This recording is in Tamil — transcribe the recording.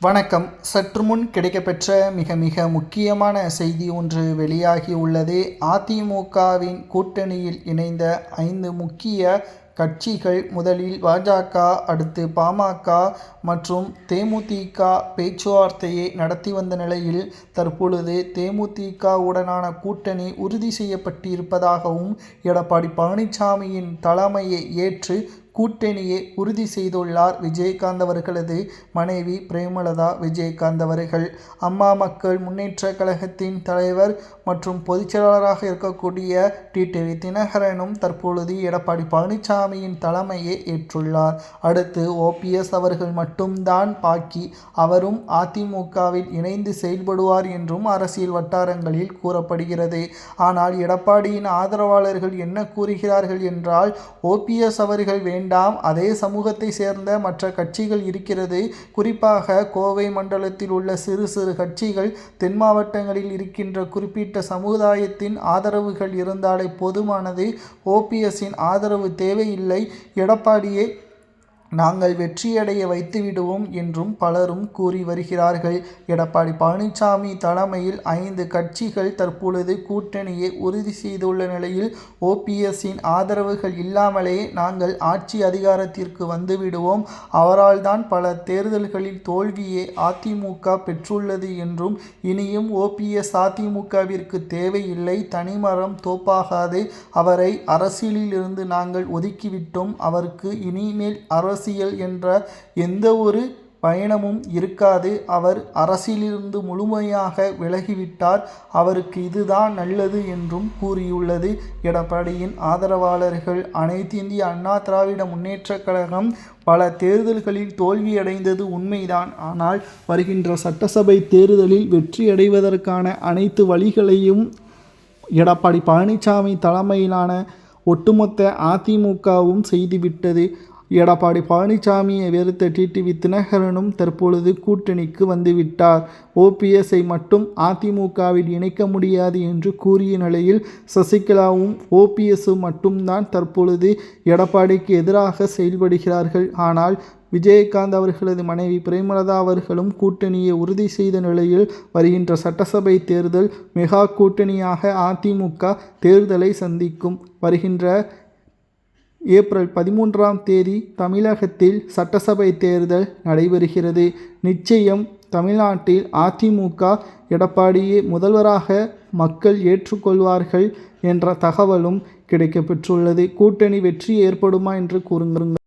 வணக்கம். சற்று முன் கிடைக்கப்பெற்ற மிக மிக முக்கியமான செய்தி ஒன்று வெளியாகி உள்ளது. அதிமுகவின் கூட்டணியில் இணைந்த ஐந்து முக்கிய கட்சிகள் முதலில் பாஜக அடுத்து பாமக மற்றும் தேமுதிக பேச்சுவார்த்தையை நடத்தி வந்த நிலையில் தற்பொழுது தேமுதிகவுடனான கூட்டணி உறுதி செய்யப்பட்டிருப்பதாகவும் எடப்பாடி பழனிசாமியின் தலைமையை ஏற்று கூட்டணியை உறுதி செய்துள்ளார் விஜயகாந்த் அவர்களது மனைவி பிரேமலதா விஜயகாந்த் அவர்கள். அம்மா மக்கள் முன்னேற்ற கழகத்தின் தலைவர் மற்றும் பொதுச்செயலாளராக இருக்கக்கூடிய டிடிவி தினகரனும் தற்பொழுது எடப்பாடி பழனிசாமியின் தலைமையை ஏற்றுள்ளார். அடுத்து ஓபிஎஸ் அவர்கள் மட்டும்தான் பாக்கி. அவரும் அதிமுகவில் இணைந்து செயல்படுவார் என்றும் அரசியல் வட்டாரங்களில் கூறப்படுகிறது. ஆனால் எடப்பாடியின் ஆதரவாளர்கள் என்ன கூறுகிறார்கள் என்றால் ஓபிஎஸ் அவர்கள் வேண்டும் அதே சமூகத்தை சேர்ந்த மற்ற கட்சிகள் இருக்கிறது. குறிப்பாக கோவை மண்டலத்தில் உள்ள சிறு சிறு கட்சிகள் தென் மாவட்டங்களில் இருக்கின்ற குறிப்பிட்ட சமுதாயத்தின் ஆதரவுகள் இருந்தாலே போதுமானது. ஓபிஎஸ்ஸின் ஆதரவு தேவையில்லை. எடப்பாடியை நாங்கள் வெற்றியடைய வைத்துவிடுவோம் என்றும் பலரும் கூறி வருகிறார்கள். எடப்பாடி பழனிசாமி தலைமையில் ஐந்து கட்சிகள் தற்பொழுது கூட்டணியை உறுதி செய்துள்ள நிலையில் ஓபிஎஸ்ஸின் ஆதரவுகள் இல்லாமலே நாங்கள் ஆட்சி அதிகாரத்திற்கு வந்துவிடுவோம். அவரால் தான் பல தேர்தல்களில் தோல்வியை அதிமுக பெற்றுள்ளது என்றும் இனியும் ஓபிஎஸ் அதிமுகவிற்கு தேவையில்லை தனிமரம் தோப்பாகாது. அவரை அரசியலில் இருந்து நாங்கள் ஒதுக்கிவிட்டோம். அவருக்கு இனிமேல் அரசு அரசியல் என்ற எந்த ஒரு பயணமும் இருக்காது. அவர் அரசியலிருந்து முழுமையாக விலகிவிட்டார். அவருக்கு இதுதான் நல்லது என்றும் கூறியுள்ளது. எடப்பாடியின் ஆதரவாளர்கள் அனைத்து இந்திய அண்ணா திராவிட முன்னேற்றக் கழகம் பல தேர்தல்களில் தோல்வியடைந்தது உண்மைதான். ஆனால் வருகின்ற சட்டசபை தேர்தலில் வெற்றியடைவதற்கான அனைத்து வழிகளையும் எடப்பாடி பழனிசாமி தலைமையிலான ஒட்டுமொத்த அதிமுகவும் செய்துவிட்டது. எடப்பாடி பழனிசாமியை வெறுத்த டிடிவி தினகரனும் தற்பொழுது கூட்டணிக்கு வந்துவிட்டார். ஓபிஎஸ்ஐ மட்டும் அதிமுகவில் இணைக்க முடியாது என்று கூறிய நிலையில் சசிகலாவும் ஓபிஎஸும் மட்டும்தான் தற்பொழுது எடப்பாடிக்கு எதிராக செயல்படுகிறார்கள். ஆனால் விஜயகாந்த் அவர்களது மனைவி பிரேமலதா அவர்களும் கூட்டணியை உறுதி செய்த நிலையில் வருகின்ற சட்டசபை தேர்தல் மெகா கூட்டணியாக அதிமுக தேர்தலை சந்திக்கும். வருகின்ற ஏப்ரல் பதிமூன்றாம் தேதி தமிழகத்தில் சட்டசபை தேர்தல் நடைபெறுகிறது. நிச்சயம் தமிழ்நாட்டில் அதிமுக எடப்பாடியை முதல்வராக மக்கள் ஏற்றுக்கொள்வார்கள் என்ற தகவலும் கிடைக்கப்பெற்றுள்ளது. கூட்டணி வெற்றி ஏற்படுமா என்று கூறுங்கள்.